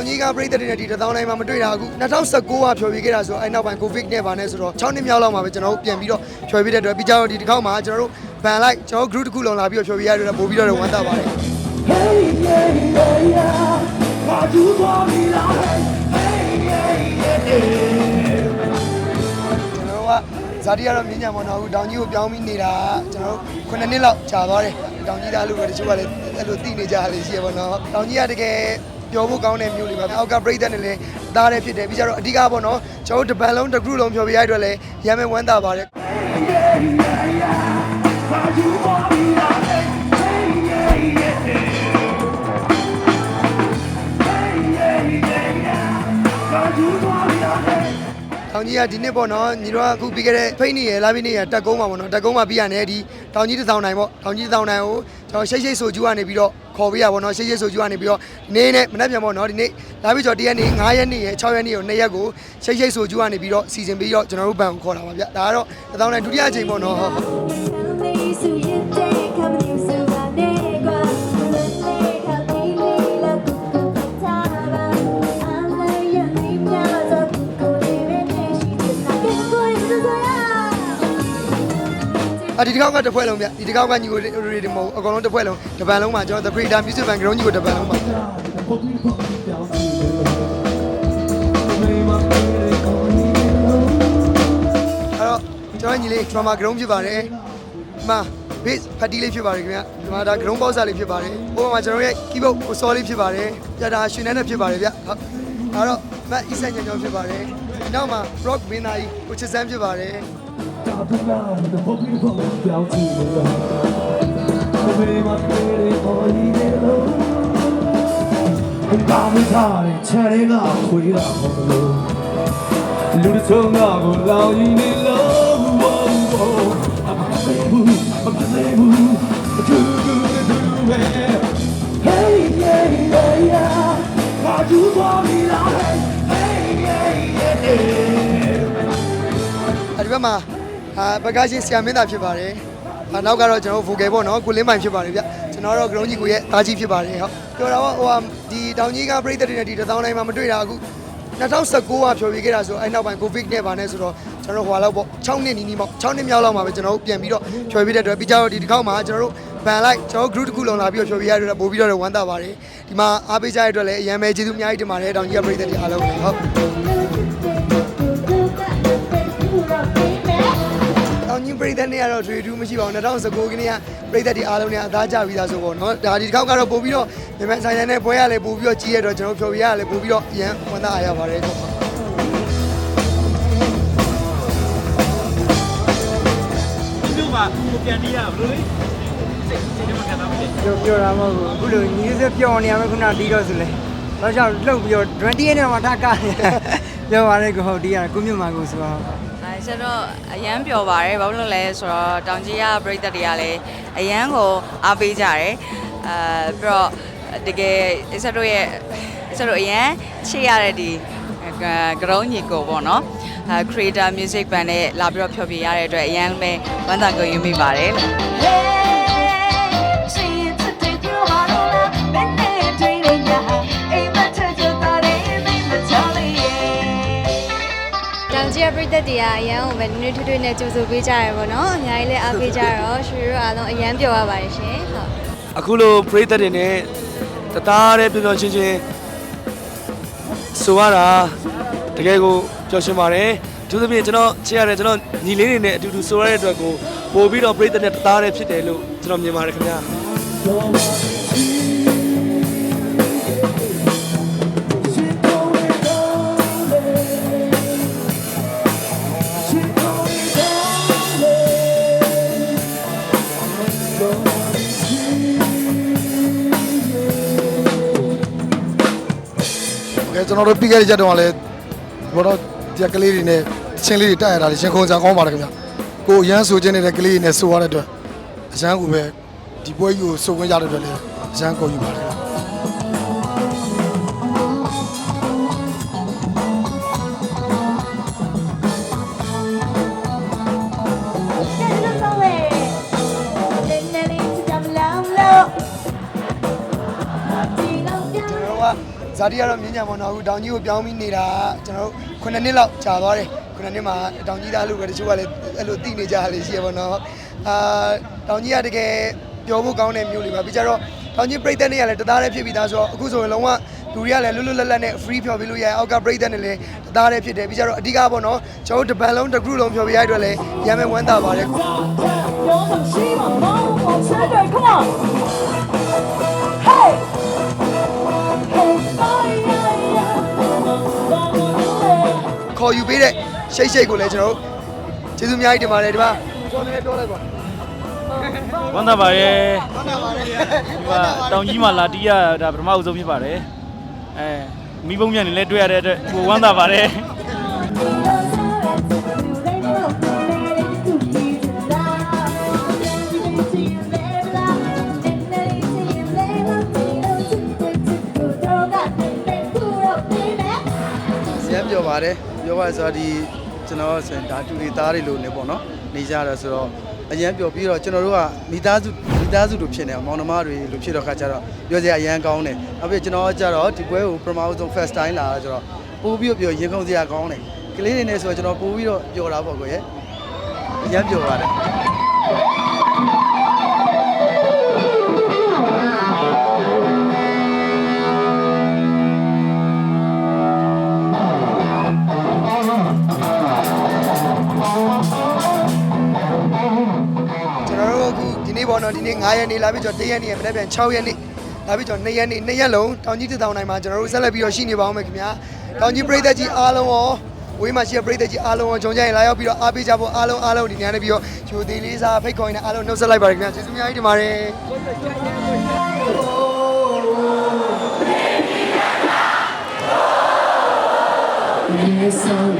င်ကြီးကပြည်သက်တွေနဲ့ဒီတစ်သောင်းတိုင်းမှာမတွေ့တာအခု2019ကဖြော်ပြခဲ့တာဆိုအဲ့နောက်ပိုင်း covid နဲ့ပါနေဆိုတော့6နှစ်မြောက်လောက်မှာပဲကျွန်တော်တို့ပြန်ပြီးတော့ဖြော်ပြတဲ့အတွက်ပြီးကြတော့ဒီတစ်ခေါက်မှာကျွန်တော်တို့ဗန်လိုက်ကျွန်တော်တို့ group တစ်ခုလုံးလာပြီးတော့ဖြော်ပြရတဲ့ပို့ပြီးတော့ဝမ်းသာပါတယ် Hey yeah yeah yeah ဘာကျူသွားပြီလား Hey yeah yeah yeah ကျွန်တော်တို့ကဇာတိကတော့မြင်းညံပေါ့နော်အခုတောင်ကြီးကိုပြောင်းပြီးနေတာကျွန်တော်တို့9နှစ်လောက်ကြာသွားတယ်တောင်ကြီးသားလူတွေတချို့ကလည်းအဲ့လိုသိနေကြလေရှိရပါတော့တောင်ကြီးကတကယ် ပြောဖို့ကောင်းတဲ့မျိုးလေးပါအောက်ကပြည်သက်နဲ့လည်းသားတယ်ဖြစ်တယ်ပြီးကြတော့အဓိကပေါ့နော်ကျွန်တော်တို့တပန်လုံးတစ်ခုလုံးဖြော်ပြရတဲ့အတွက်လည်းရမ်းမဲ့ဝမ်းသာပါတယ် yeah yeah yeah ဘာကျူသွားပြီလား Hey yeah yeah yeah Hey yeah yeah yeah ဘာကျူသွားပြီလား။တောင်ကြီးကဒီနှစ်ပေါ့နော်ညီတို့ကအခုပြီးခဲ့တဲ့ဖိတ်နေရလာပြီးနေရတက်ကုန်းမှာပေါ့နော်တက်ကုန်းမှာပြီးရတယ်ဒီတောင်ကြီးတစ်ဆောင်နိုင်ပေါ့တောင်ကြီးတစ်ဆောင်နိုင်ကိုကျွန်တော်ရှိတ်ရှိတ်ဆိုကျူကနေပြီးတော့ ခေါ်ပေးရပေါ့နော်ရှိတ်ရှိတ်ဆိုကျူကနေပြီးတော့ဒီနေ့နဲ့မနေ့ပြန်ပေါ့နော်ဒီနေ့လာပြီးကျွန်တော်တရက်နေ့9ရက်နေ့ရ6ရက်နေ့ကို2ရက်ကိုရှိတ်ရှိတ်ဆိုကျူကနေပြီးတော့စီစဉ်ပြီးတော့ကျွန်တော်တို့ဘန်ကိုခေါ်လာပါဗျ။ဒါကတော့တစ်ဆောင်နိုင်ဒုတိယအချိန်ပေါ့နော် အဒီတစ်ခေါက်ကတစ်ဖွဲ့လုံးဗျဒီတစ်ခေါက်ကညီကိုရီဒီမဟုတ်အကောင်လုံးတစ်ဖွဲ့လုံးတစ်ပန်လုံးမှာကျွန်တော် The Creator Music Band ကရုံးညီကိုတစ်ပန်လုံးပါအဲ့တော့ကျွန်တော်ညီလေး drama ကရုံးဖြစ်ပါတယ်ဒီမှာ bass ဖတ်တီးလေးဖြစ်ပါတယ်ခင်ဗျဒီမှာဒါကရုံးပေါက်စားလေးဖြစ်ပါတယ်ဟိုမှာကျွန်တော်ရဲ့ keyboard ကိုစောလေးဖြစ်ပါတယ်ပြတာရှင်နဲ့ဖြစ်ပါတယ်ဗျဟုတ်ဒါတော့မတ်အီဆန်ညံ့ညောင်းဖြစ်ပါတယ်နောက်မှာ rock မင်းသားကြီးကိုချစ်စမ်းဖြစ်ပါတယ် တာပူလာတဲ့ပုံပြပုံကြောက်ကြည့်လို့ဘယ်မှာပြေးရပေါ်ရည်တယ်လို့ဒီပါမထားတဲ့ခြေတွေကခွေးတာမဟုတ်လို့လူတစ်စုံကကိုလောင်ရည်နေလို့အမပေးဘူးအမပေးဘူးအကျူးကျူးတူပဲ Hey yeah yeah yeah ငါကျူးသွားပြီလား Hey yeah yeah yeah အဲ့ဒီမှာ အာဘဂါရှင်ဆရာမင်းသားဖြစ်ပါတယ်။အာနောက်ကတော့ကျွန်တော် vocal ပေါ့နော်ကိုလင်းပိုင်ဖြစ်ပါတယ်ဗျ။ကျွန်တော်တော့ ground ကြီးကိုရဲ့သားကြီးဖြစ်ပါတယ်ဟုတ်။ပြောတာတော့ဟိုဟာဒီတောင်ကြီးကပြည်သက်တွေနဲ့ဒီတစ်သောင်းတိုင်းမှာမတွေ့တာအခု2019ကဖြော်ပြခဲ့တာဆိုအဲ့နောက်ပိုင်း covid နဲ့ပါနေဆိုတော့ကျွန်တော်ဟိုဟာလောက်ပေါ့6နှစ်နီးနီးပေါ့6နှစ်မြောက်လောက်မှာပဲကျွန်တော်တို့ပြန်ပြီးတော့ဖြော်ပြတဲ့အတွက်ပြီးကြတော့ဒီတစ်ခေါက်မှာကျွန်တော်တို့ဗန်လိုက်ကျွန်တော် group တစ်ခုလုံးလာပြီးတော့ဖြော်ပြရတဲ့အတွက်ပို့ပြီးတော့ဝမ်းသာပါတယ်။ဒီမှာအားပေးကြတဲ့အတွက်လည်းအရန်ပဲကျေးဇူးအများကြီးတင်ပါတယ်တောင်ကြီးကပြည်သက်တွေအားလုံးကိုဟုတ်။ တောင်ကြီးပြည်သက်နဲ့ကတော့ထွေထူးမရှိပါဘူး2019ခုနှစ်ကပြည်သက်ဒီအားလုံးနဲ့အသားကျပြီးသားဆိုပေါ့နော်ဒါဒီတစ်ခေါက်ကတော့ပို့ပြီးတော့မြန်မာဆိုင်ရနဲ့ပွဲရလဲပို့ပြီးတော့ကြီးရတော့ကျွန်တော်ဖြော်ပြရလဲပို့ပြီးတော့အရန်ဝန်သားအားရပါတယ်ဟုတ်ဒီမှာကိုပြန်တီးရဘလို့လေစိတ်စိတ်ထဲမှာခံစားမှုတွေပြောပြောတာမဟုတ်ဘူးအခုလိုညီစက်ပြောနေရမယ်ခုနတီးတော့ဆိုလေတော့ကြောင့်လှုပ်ပြီးတော့20ရက်နဲ့မှထားကားနေပြောပါလေကိုဟုတ်တီးရကိုမြတ်မှာကိုဆိုတော့အဲ ကျွန်တော်အရန်ပျော်ပါတယ်ဘာလို့လဲဆိုတော့တောင်ကြီးရပရိသတ်တွေကလည်းအရန်ကိုအားပေးကြတယ်အဲပြီးတော့တကယ်အစတို့ရဲ့အစတို့အရန်ချစ်ရတဲ့ဒီကရုံးညီကိုပေါ့နော်အဲ creator music band နဲ့လာပြီးတော့ဖျော်ဖြေရတဲ့အတွက်အရန်ပဲဝမ်းသာကြုံယူမိပါတယ် တောင်ကြီးရဲ့ပြည်သက်တွေကအရန်ကိုပဲနွေးထွေးထွေးနဲ့ကြိုဆိုပေးကြရပါတော့။အများကြီးလည်းအားပေးကြတော့ရွှေတို့အားလုံးအရန်ပျော်ရပါတယ်ရှင်။ဟုတ်အခုလိုပရိသတ်တွေနဲ့တသားတဲ့ပြောပြောချင်းချင်းဆိုရတာတကယ်ကိုပျော်ရွှင်ပါတယ်သူသဖြင့်ကျွန်တော်ချစ်ရတဲ့ကျွန်တော်ညီလေးတွေနဲ့အတူတူဆိုရတဲ့အတွက်ကိုပို့ပြီးတော့ပရိသတ်နဲ့တသားတဲ့ဖြစ်တယ်လို့ကျွန်တော်မြင်ပါတယ်ခင်ဗျာ ကဲကျွန်တော်တို့ပြီးခဲ့တဲ့ရက်တုန်းကလည်းဘောတော့ဒီကလေးတွေနဲ့ချင်းလေးတွေတက်ရတာလေရှင်ခုံစံကောင်းပါတယ်ခင်ဗျကိုအရန်ဆိုခြင်းနေတဲ့ကလေးတွေနဲ့ဆိုရတဲ့အတွက်အရန်ကိုပဲဒီပွဲကြီးကိုစုံခွင့်ရတဲ့အတွက်လည်းအရန်ကုန်ယူပါတယ်ခင်ဗျ ဇဇာတိကတော့မြင်းကြံပေါ့နော်အခုတောင်ကြီးကိုပြောင်းပြီးနေတာကျွန်တော်တို့9နှစ်လောက်ကြာသွားတယ်9နှစ်မှာတောင်ကြီးသားလို့ပဲတချို့ကလည်းအဲ့လိုသိနေကြလေရှိရပါတော့အာတောင်ကြီးကတကယ်ပြောဖို့ကောင်းတဲ့မျိုးလေးပါပြီးကြတော့တောင်ကြီးပြည်သက်နေရလဲတသားတည်းဖြစ်ပြီးသားဆိုတော့အခုဆိုရင်လုံးဝလူတွေကလည်းလွတ်လွတ်လပ်လပ်နဲ့ free ဖြော်ပြလို့ရအောက်ကပြည်သက်နဲ့လည်းတသားတည်းဖြစ်တယ်ပြီးကြတော့အဓိကပေါ့နော်ကျွန်တော်တို့တပန်လုံးတစ်ခုလုံးဖြော်ပြရတဲ့အတွက်လည်းရမ်းမဲ့ဝမ်းသာပါတယ် Come on! Hey! Hey! ခေါ်ယူပေးတဲ့ရှိတ်ရှိတ်ကိုလည်းကျွန်တော်တို့ကျေးဇူးအများကြီးတင်ပါတယ်ဒီမှာကျွန်တော်လည်းပြောလိုက်ပါဝမ်းသာပါရဲ့ဟုတ်ပါပါတယ်ဒီကတောင်ကြီးမှာလာတီးရတာပထမအဦးဆုံးဖြစ်ပါတယ်အဲမိဘုံမြန်နေလဲတွေ့ရတဲ့အတွက်ကိုဝမ်းသာပါတယ်ဆရာပြောပါတယ် ပြောပါဆိုတော့ဒီကျွန်တော်ဆိုရင်ဒါတူတွေသားတွေလို့နေပေါ့နော်နေကြတာဆိုတော့အရန်ပြောပြီးတော့ကျွန်တော်တို့ကမိသားစုမိသားစုတို့ဖြစ်နေအောင်မောင်နှမတွေလို့ဖြစ်တော့ခါကျတော့ပြောစရာအရန်ကောင်းတယ်နောက်ပြီးကျွန်တော်ကကျတော့ဒီပွဲကိုပထမဆုံး first time လာတော့ကျတော့ပို့ပြီးတော့ပြောရင်ခုန်စရာကောင်းတယ်ကလေးတွေနဲ့ဆိုတော့ကျွန်တော်ပို့ပြီးတော့ပြောတာပေါ့ကိုရဲ့အရန်ပြောပါတယ် ပေါ့နော်ဒီနေ့9ရက်နေ့လာပြီးကျွန်တော်1ရက်နေ့မနေ့ပြန်6ရက်နေ့လာပြီးကျွန်တော်2ရက်နေ့2ရက်လုံးတောင်ကြီးတစ်တောင်တိုင်းမှာကျွန်တော်တို့ဆက်လက်ပြီးတော့ရှိနေပါအောင်မယ်ခင်ဗျာတောင်ကြီးပြည်သက်ကြီးအားလုံးရောဝေးမှာရှိတဲ့ပြည်သက်ကြီးအားလုံးရောဂျုံကြရင်လာရောက်ပြီးတော့အားပေးကြဖို့အားလုံးအားလုံးဒီနေ့ကနေပြီးတော့ဂျိုသေးလေးစားဖိတ်ခေါ်နေအားလုံးနှုတ်ဆက်လိုက်ပါရခင်ဗျာကျေးဇူးအများကြီးတင်ပါတယ် Yes, sorry.